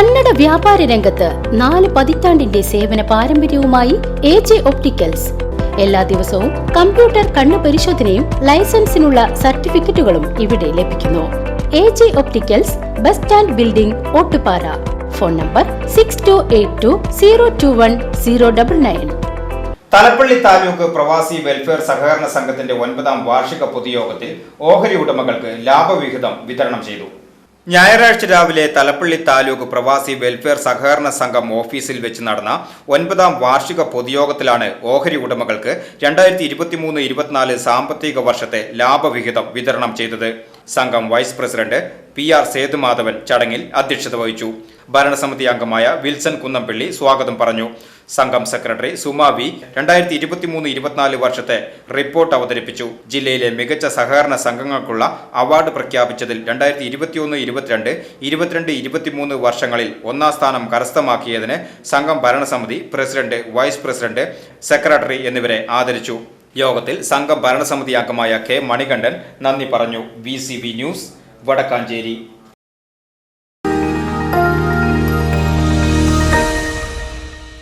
കന്നഡ വ്യാപാര രംഗത്ത് നാല് പതിറ്റാണ്ടിന്റെ സേവന പാരമ്പര്യവുമായി എ ജെ ഒപ്റ്റിക്കൽസ്. എല്ലാ ദിവസവും കമ്പ്യൂട്ടർ കണ്ണു പരിശോധനയും ലൈസൻസിനുള്ള സർട്ടിഫിക്കറ്റുകളും ഇവിടെ ലഭിക്കുന്നു. A J opticals bus stand building Ottupara. Phone number six two eight two zero two one zero double nine Thalappilly taluk പ്രവാസി വെൽഫെയർ സഹകരണ സംഘത്തിന്റെ ഒൻപതാം വാർഷിക പൊതുയോഗത്തിൽ ഓഹരി ഉടമകൾക്ക് ലാഭവിഹിതം വിതരണം ചെയ്തു. ഞായറാഴ്ച രാവിലെ തലപ്പള്ളി താലൂക്ക് പ്രവാസി വെൽഫെയർ സഹകരണ സംഘം ഓഫീസിൽ വെച്ച് നടന്ന ഒൻപതാം വാർഷിക പൊതുയോഗത്തിലാണ് ഓഹരി ഉടമകൾക്ക് രണ്ടായിരത്തി ഇരുപത്തിമൂന്ന് ഇരുപത്തിനാല് സാമ്പത്തിക വർഷത്തെ ലാഭവിഹിതം വിതരണം ചെയ്തത്. സംഘം vice president P R Sethumadhavan ചടങ്ങിൽ അധ്യക്ഷത വഹിച്ചു. ഭരണസമിതി അംഗമായ വിൽസൺ കുന്നംപള്ളി സ്വാഗതം പറഞ്ഞു. സംഘം സെക്രട്ടറി സുമാ വി രണ്ടായിരത്തി ഇരുപത്തിമൂന്ന് ഇരുപത്തിനാല് വർഷത്തെ റിപ്പോർട്ട് അവതരിപ്പിച്ചു. ജില്ലയിലെ മികച്ച സഹകരണ സംഘങ്ങൾക്കുള്ള അവാർഡ് പ്രഖ്യാപിച്ചതിൽ രണ്ടായിരത്തി ഇരുപത്തിയൊന്ന് ഇരുപത്തിരണ്ട് ഇരുപത്തിരണ്ട് ഇരുപത്തിമൂന്ന് വർഷങ്ങളിൽ ഒന്നാം സ്ഥാനം കരസ്ഥമാക്കിയതിന് സംഘം ഭരണസമിതി പ്രസിഡന്റ് വൈസ് പ്രസിഡന്റ് സെക്രട്ടറി എന്നിവരെ ആദരിച്ചു. യോഗത്തിൽ സംഘം ഭരണസമിതി അംഗമായ കെ മണികണ്ഠൻ നന്ദി പറഞ്ഞു. V news Vadakkanchery.